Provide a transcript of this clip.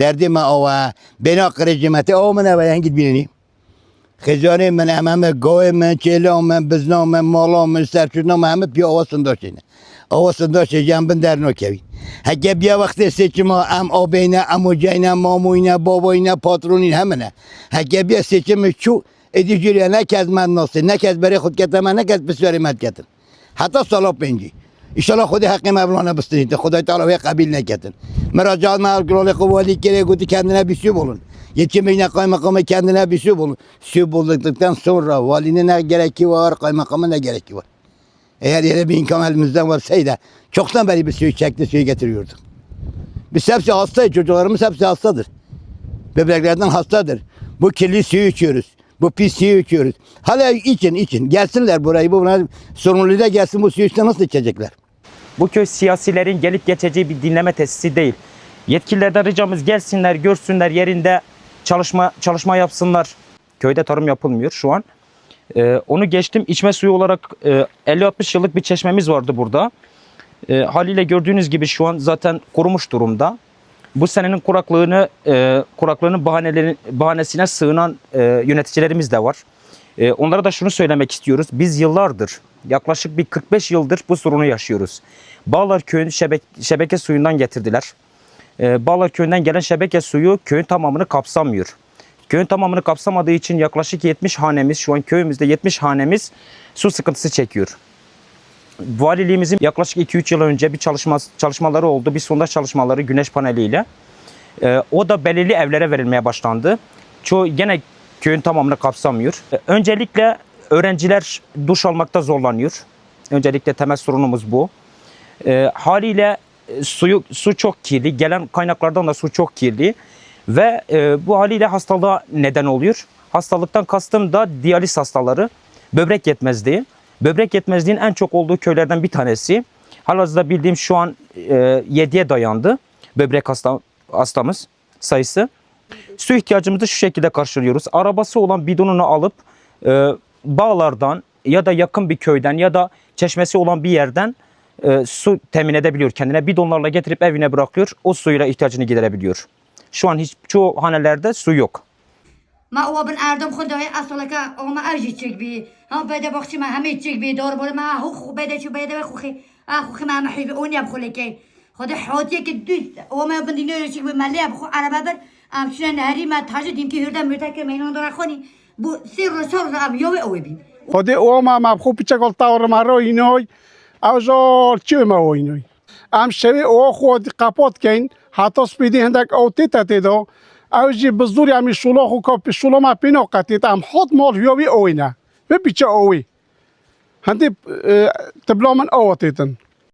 دردم او بنا بناق مت او من و هنگید بینی. خزانه من امام گوه من چلو من بزنم من مالا من سرچونا من همه پی آوا سنداشینه آوا سنداشه جنبن در نکوی. هگه بیا وقت چی ما ام آبینه امو جینه ماموینه باباینه پاترونین همینه هگه بیا سه ما چو ادی نکه از من ناسه از برای خود کتمن نکه از بسیاری مد کتم. حتی سالا پنجی. İnşallah خودی حق مولانه بستنید خدای تعالی ve قبیل نکتن müracaat mevkul kuvveti kere guti kendine bir şey bulun. Yetimine kaymakamı kendine bir şey bulun. Şey bulduktan sonra valinin ne gereki var, kaymakamın ne gereki var. Eğer yine bir imkan elimizden varsaydı çoktan beri bir suyu çekti suyu getiriyorduk. Biz hepsi hastayız çocuklarımız hepsi hastadır. Böbreklerden hastadır. Bu kirli suyu içiyoruz. Bu pis suyu içiyoruz. Hala için için gelsinler burayı bu buna sorumluluğu da gelsin bu suyu işte nasıl içecekler? Bu köy siyasilerin gelip geçeceği bir dinleme tesisi değil. Yetkililerden ricamız gelsinler, görsünler yerinde çalışma çalışma yapsınlar. Köyde tarım yapılmıyor şu an. Ee, onu geçtim. İçme suyu olarak e, 50-60 yıllık bir çeşmemiz vardı burada. E, haliyle gördüğünüz gibi şu an zaten kurumuş durumda. Bu senenin kuraklığını e, kuraklığının bahanesine sığınan e, yöneticilerimiz de var. E, onlara da şunu söylemek istiyoruz. Biz yıllardır, yaklaşık bir 45 yıldır bu sorunu yaşıyoruz. Bağlar köyün şebeke, şebeke suyundan getirdiler. E, Bağlar köyünden gelen şebeke suyu köyün tamamını kapsamıyor. Köyün tamamını kapsamadığı için yaklaşık 70 hanemiz, şu an köyümüzde 70 hanemiz su sıkıntısı çekiyor. Valiliğimizin yaklaşık 2-3 yıl önce bir çalışma, çalışmaları oldu. Bir sondaj çalışmaları güneş paneliyle. Ee, o da belirli evlere verilmeye başlandı. Çoğu gene köyün tamamını kapsamıyor. Ee, öncelikle öğrenciler duş almakta zorlanıyor. Öncelikle temel sorunumuz bu. Ee, haliyle e, suyu su çok kirli. Gelen kaynaklardan da su çok kirli. Ve e, bu haliyle hastalığa neden oluyor. Hastalıktan kastım da diyaliz hastaları, böbrek yetmezliği. Böbrek yetmezliğin en çok olduğu köylerden bir tanesi. Halihazırda bildiğim şu an e, 7'ye dayandı böbrek hasta, hastamız sayısı. Su ihtiyacımızı şu şekilde karşılıyoruz. Arabası olan bidonunu alıp e, bağlardan ya da yakın bir köyden ya da çeşmesi olan bir yerden e, su temin edebiliyor kendine. Bidonlarla getirip evine bırakıyor. O suyla ihtiyacını giderebiliyor. Şu an hiç çoğu hanelerde su yok. ما هو بن آدم خدا اصلا که او ما ارجی چک بی هم بده بخشی ما همه چک بی دور بر ما هو خو بده شو بده خوخي اخو ما محي اون يب خلی کی خدا حوتی که دوست او ما بن دینو چک بی ملی اب خو عربه بر ام شنا نهری ما تاج دیم که هردم مرتک مینون دار خونی bu sir sor ام یو او بی خودی او ما مبخو پیچه گل تاور مرا اینوی او زار چی ما اینوی ام شوی او خود قپات کن حتی سپیدی هندک او تیتا تیدو او جی بزدوری امی شولا خو کپ شولا ما پینو قتیت ام خود مال هیوی اوینه و پیچه اوی هندی تبلا من او تیتن